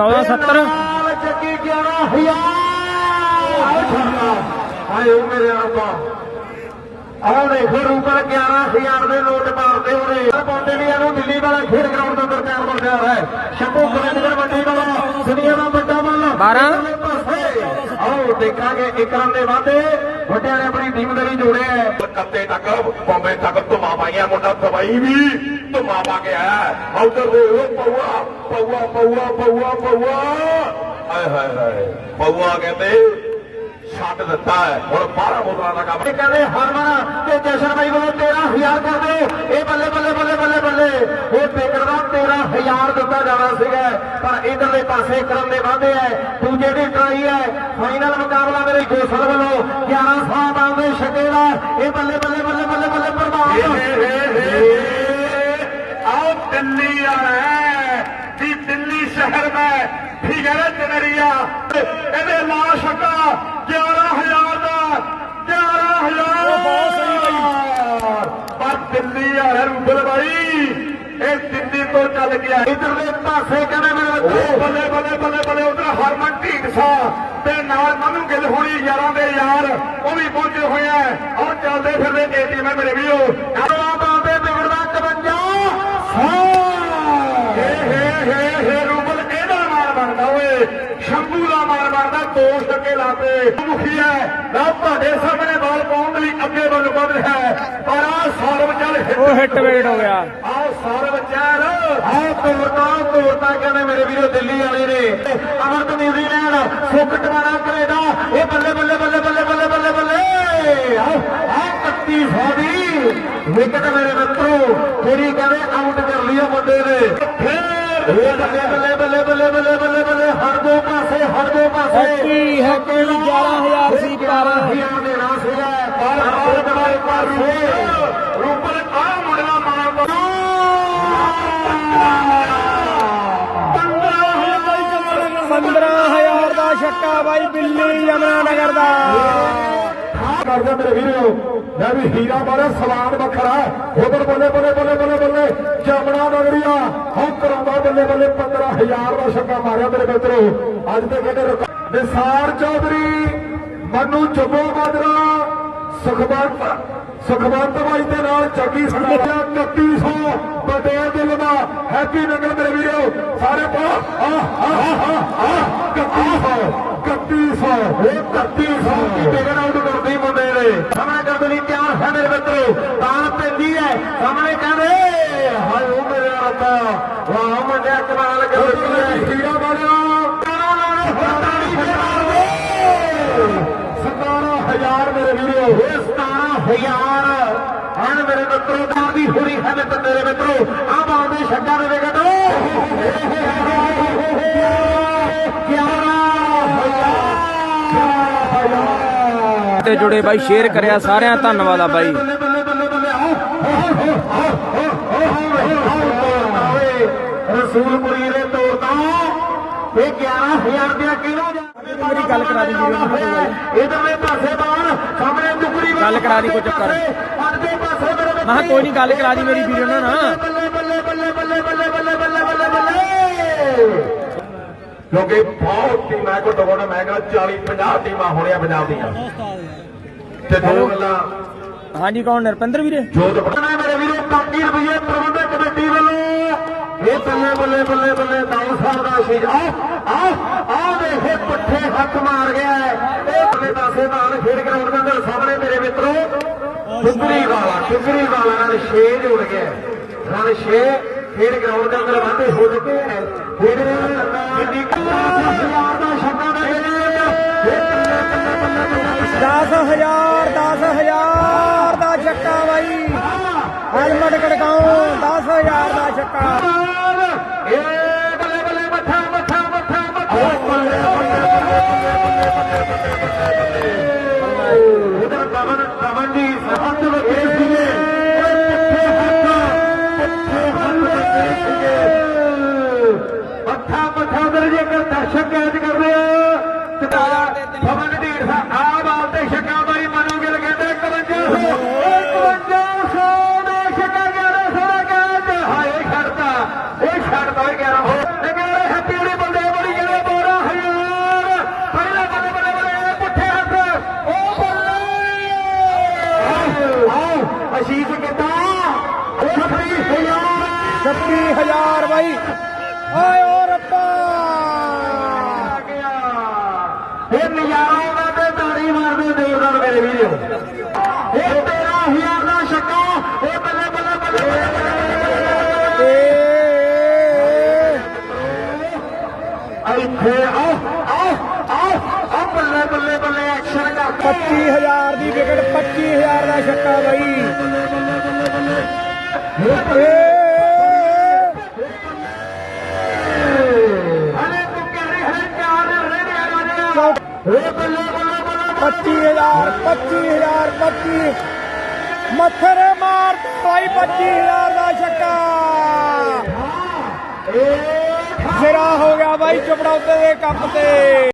14 70 ਨਾਲ ਚੱਕੀ 11000 ਹਾਏ ਓ ਮੇਰੇ ਰੱਬਾ। ਆਹ ਦੇਖੋ ਰੂਪਰ 11000 ਦੇ ਨੋਟ ਮਾਰਦੇ ਹੋਣੇ। ਪਾਉਂਦੇ ਨਹੀਂ ਇਹਨੂੰ ਦਿੱਲੀ ਵਾਲਾ ਖੇਡ ਗਰਾਊਂਡ ਦੇ ਅੰਦਰ ਤਿਆਰ ਹੋ। ਸ਼ੰਭੂ ਗੋਬਿੰਦਗੜ੍ਹ ਮੰਡੀ ਵਾਲਾ ਦੁਨੀਆ ਦਾ ਵੱਡਾ ਮੱਲ 12 ਆਓ ਦੇਖਾਂਗੇ ਇੱਕ ਰਨ ਦੇ ਵਾਧੇ। ਵੱਡਿਆਂ ਨੇ ਆਪਣੀ ਟੀਮ ਦੇ ਲਈ ਜੋੜਿਆ ਹੈ। ਕੱਤੇ ਤੱਕ ਬੰਬੇ ਤੱਕ ਧੁਮਾ ਪਾਈਆਂ ਮੁੰਡਾ ਦਵਾਈ ਵੀ। ਧੁਮਾ ਪਾ ਕੇ ਆਇਆ। ਉਧਰ ਦੇ ਉਹ ਪਊਆ ਪਊਆ ਪਊਆ ਪਊਆ ਪਊਆ। ਹਾਏ ਹਾਏ ਹਾਏ। ਪਊਆ ਕਹਿੰਦੇ, ਛੱਡ ਦਿੱਤਾ ਹੈ। ਹੁਣ 12 ਬੋਤਲਾਂ ਦਾ ਕੰਮ। ਇਹ ਕਹਿੰਦੇ, ਹਰਮਨ, ਤੇ ਜਸ਼ਨ ਬਾਈ ਵੱਲੋਂ 13000 ਕਰ ਦਿਓ। ਇਹ ਬੱਲੇ ਬੱਲੇ ਬੱਲੇ ਬੱਲੇ ਬੱਲੇ। ਇਹ ਪੇਕਰ ਦਾ 13000 ਦਿੱਤਾ ਜਾਣਾ ਸੀਗਾ। ਪਰ ਇਧਰਲੇ ਪਾਸੇ ਕਰਨ ਦੇ ਵਾਧੇ ਹੈ। ਦੂਜੇ ਦੀ ਟਰਾਈ ਹੈ। ਫਾਈਨਲ ਮੁਕਾਬਲਾ ਮੇਰੇ ਗੋਸਲ ਵੱਲੋਂ 11 ਸਾਲ ਆਉਂਦੇ ਛੱਕੇ ਦਾ। ਇਹ ਬੱਲੇ ਬੱਲੇ ਬੱਲੇ ਬੱਲੇ ਇਹਦੇ ਲਾ ਸ਼ਕਾ 11000 ਦਾ 11000 ਬਹੁਤ ਸਹੀ ਬਾਈ। ਪਰ ਦਿੱਲੀ ਰਿਹਾ ਰੂਬਲ ਬਾਈ। ਇਹ ਦਿੱਲੀ ਤੋਂ ਚੱਲ ਗਿਆ ਇਧਰਲੇ ਪਾਸੇ ਕਹਿੰਦੇ ਮੇਰੇ ਬੱਲੇ ਬੱਲੇ ਬੱਲੇ ਬੱਲੇ ਉਧਰ ਹਰਮਨ ਢੀਂਡਸਾ ਤੇ ਨਾਲ ਮਨੂ ਗਿੱਲ ਹੋਣੀ ਯਾਰਾਂ ਦੇ ਯਾਰ। ਉਹ ਵੀ ਪਹੁੰਚੇ ਹੋਏ ਆ। ਔਰ ਚੱਲਦੇ ਫਿਰਦੇ ਏਟੀਐਮ ਮੇਰੇ ਵੀਰੋ। ਅਗਲਾ ਬਾਬੇ ਵਿਗੜਦਾ 51 ਹੇ ਹੇ ਹੇ ਹੇ ਰੂਬਲ ਇਹਦਾ ਮਾਰ ਬਣਦਾ ਓਏ ਸ਼ੰਭੂ ਦਾ ਮਾਰ ਬਣਦਾ ਦੋ ਟੱਕੇ ਲਾਤੇ ਮੁਖੀ ਹੈ ਨਾ ਤੁਹਾਡੇ ਸਾਹਮਣੇ ਬਾਲ ਪਾਉਣ ਲਈ ਅੱਗੇ ਵੱਲ ਵਧ ਰਿਹਾ ਹੈ ਪਰ ਆ ਸੌਰਵ ਚੱਲ ਉਹ ਹਿੱਟ ਵੇਟ ਹੋ ਗਿਆ ਆਓ ਸੌਰਵ ਚੈਰ ਆਹ ਤੋੜਤਾ ਤੋੜਤਾ ਕਹਿੰਦੇ ਮੇਰੇ ਵੀਰੋ ਦਿੱਲੀ ਵਾਲੇ ਨੇ ਅਮਰਤ ਨਿਊਜ਼ੀਲੈਂਡ ਸੁੱਖ ਟਵਾਣਾ ਕੈਨੇਡਾ ਇਹ ਬੱਲੇ ਬੱਲੇ ਬੱਲੇ ਬੱਲੇ ਬੱਲੇ ਬੱਲੇ ਬੱਲੇ ਆਹ ਆਹ 3100 ਦੀ ਵਿਕਟ ਮੇਰੇ ਮਿੱਤਰੋ ਜਿਹੜੀ ਕਹਿੰਦੇ ਆਊਟ ਕਰ ਲਿਆ ਮੁੰਡੇ ਨੇ ਫੇਰ ਬੱਲੇ ਬੱਲੇ ਬੱਲੇ ਬੱਲੇ ਬੱਲੇ ਬੱਲੇ कोई ग्यारह हज़ार से भी हीरा बारे सवाल बखरा। उधर बल्ले बल्ले बल्ले बल्ले बल्ले जमना नगरिया हम करा बल्ले बल्ले पंद्रह हज़ार का छक्का मारिया मेरे मित्रों। अज तक कहते ਬੱਲੇ 15000 ਦਾ ਛੱਕਾ ਮਾਰਿਆ ਮੇਰੇ ਮਿੱਤਰੋ ਅੱਜ ਦੇ ਕਹਿੰਦੇ ਨਿਸਾਰ ਚੌਧਰੀ, ਮਨੂ ਚੁੱਬੋ ਮਾਜਰਾ ਸੁਖਵੰਤ ਸੁਖਵੰਤ ਬਾਈ ਦੇ ਨਾਲ ਜੱਗੀ ਸੰਧਿਆ 3100 ਪਟੇਲ ਦਿਲ ਦਾ, ਹੈਪੀ ਨਗਰ ਮੇਰੇ ਵੀਰੋ, ਸਾਰੇ ਪਾ ਆ ਆ ਆ 3100 3100 ਇਹ 3100 ਕੀ ਟਿਕਟ ਆਊਟ ਕਰਦੀ ਮੁੰਡੇ ਨੇ। ਸਾਹਮਣੇ ਕਰਦੇ ਲਈ ਤਿਆਰ ਹੈ ਮੇਰੇ ਮਿੱਤਰੋ ਤਾਂ ਪੈਂਦੀ ਹੈ। ਸਾਹਮਣੇ ਕਹਿੰਦੇ, ਹਾਏ, ਉਹ ਮੇਰੇ ਰੱਬਾ ਵਾਹ ਮੁੰਡਿਆ ਕਮਾਲ ਕਰਦੀ ਇਹ 17000 ਹਨ ਮੇਰੇ ਮਿੱਤਰੋ ਦਾ ਵੀ ਹੋਰੀ ਹੈ ਮਿੱਤਰ ਮੇਰੇ ਮਿੱਤਰੋ। ਆ ਬਾਉਂਦੇ ਛੱਡਾ ਦੇ ਵਿਕਟ। 11000 ਤੇ ਜੁੜੇ ਬਾਈ ਸ਼ੇਅਰ ਕਰਿਆ ਸਾਰਿਆਂ ਧੰਨਵਾਦ ਆ ਬਾਈ। ਬੱਲੇ ਬੱਲੇ ਬੱਲੇ ਬੱਲੇ ਆਓ ਰਸੂਲਪੁਰੀ ਦੇ ਤੋੜਦਾ ਇਹ 11000 ਰੁਪਇਆ ਜਾ ਮੇਰੀ ਗੱਲ ਕਰਾ ਦੀ ਵੀਡੀਓ ਨੂੰ ਇਧਰਲੇ ਪਾਸੇ ਗੱਲ ਕਰਾ ਦੀ ਕੋਈ ਚੱਕਰ ਮੈਂ ਕੋਈ ਨਹੀਂ ਗੱਲ ਕਰਾ ਦੀ ਮੇਰੀ ਵੀਡੀਓ ਨਾਲ ਨਾ। ਕਿਉਂਕਿ ਬਹੁਤ ਟੀਮਾਂ ਹੈ ਘੱਟੋ ਘੱਟ ਮੈਂ ਕਹਿੰਦਾ 40 50 ਟੀਮਾਂ ਹੋਣੀਆਂ ਪੰਜਾਬ ਦੀਆਂ। ਤੇ ਦੋ ਗੱਲਾਂ। ਹਾਂਜੀ ਕੌਣ? ਨਰਪਿੰਦਰ ਵੀਰੇ? ਜੋਤ ਪਟਨਾ ਮੇਰੇ ਵੀਰੇ 25 ਰੁਪਏ ਪ੍ਰਬੰਧਕ ਕਮੇਟੀ ਵੱਲੋਂ ਇਹ ਬੱਲੇ ਬੱਲੇ ਬੱਲੇ ਬੱਲੇ ਦਾਊ ਸਾਹਿਬ ਦਾ ਸੀ ਆਓ ਆਓ ਆਓ ਦੇਖੇ ਪੁੱਠੇ ਹੱਥ ਮਾਰ ਗਿਆ ਹੈ। ਬੱਲੇ ਪਾਸੇ ਨਾਲ ਖੇਡ ਗਰਾਊਂਡ ਦੇ ਅੰਦਰ ਸਾਹਮਣੇ ਮੇਰੇ ਮਿੱਤਰੋ ਟੁਕਰੀ ਵਾਲਾ ਟੁਕਰੀ ਵਾਲਾ ਨਾਲ 6 ਜੁੜ ਗਿਆ। ਨਾਲ 6 ਖੇਡ ਗਰਾਊਂਡ ਦੇ ਅੰਦਰ ਵਾਧੇ ਹੋ ਚੁੱਕੇ ਹੈ ਖੇਡ ਜਿੰਨੀ ਹਜ਼ਾਰ ਦਾ ਛੱਕਾ ਦਾ ਇਹ ਬੱਲੇ ਬੱਲੇ ਬੱਲੇ ਬੱਲੇ 10000 10000 ਦਾ ਛੱਕਾ ਬਾਈ। ਹੈਲਮਟ ਕੜਕਾਉ 10000 ਦਾ ਛੱਕਾ। ਦਰਸ਼ਕ ਕੈਚ ਕਰਦੇ ਆ। ਚਟਾਇਆ ਫਮਨ ਢੀਠ ਦਾ ਆ ਬਾਲ ਤੇ ਛੱਕਾ ਬਾਈ ਮਨੂ ਗਿਲ ਕਹਿੰਦੇ 5100 5100 ਦਾ ਛੱਕਾ 1100 ਦਾ ਕੈਚ ਹਾਏ ਛੱਡਦਾ ਇਹ ਛੱਡਦਾ 1100 ਅਸ਼ੀਸ਼ ਕਿਤਾ 36000 ਬਾਈ। ਨਜ਼ਾਰਾ ਆਉਂਦਾ ਤੇ ਤਾੜੀ ਮਾਰਦੇ ਜ਼ੋਰਦਾਰ ਮੇਰੇ ਵੀਰੋ ਇਹ 13000 ਦਾ ਛੱਕਾ ਇਹ ਬੱਲੇ ਬੱਲੇ ਬੱਲੇ ਇੱਥੇ ਆਓ ਆਓ ਆਓ ਆ ਬੱਲੇ ਬੱਲੇ ਬੱਲੇ ਐਕਸ਼ਨ ਕਰ 25000 ਦੀ ਵਿਕਟ 25000 ਦਾ ਛੱਕਾ ਬਾਈ ਏ ਅਰੇ ਤੂੰ ਕਹਿ ਰਿਹਾ ਹੈ ਚਾਰ ਰਹਿ ਗਿਆ ਰਾਜਾ ਇਹ ਬੱਲੇ ਬੱਲੇ ਬੱਲੇ 25000 25000 25 ਮੱਥਰੇ ਮਾਰ ਭਾਈ 25000 ਦਾ ਛੱਕਾ ਸਿਰਾ ਹੋ ਗਿਆ ਬਾਈ ਚਪੜਾਉਤੇ ਦੇ ਕੱਪ ਤੇ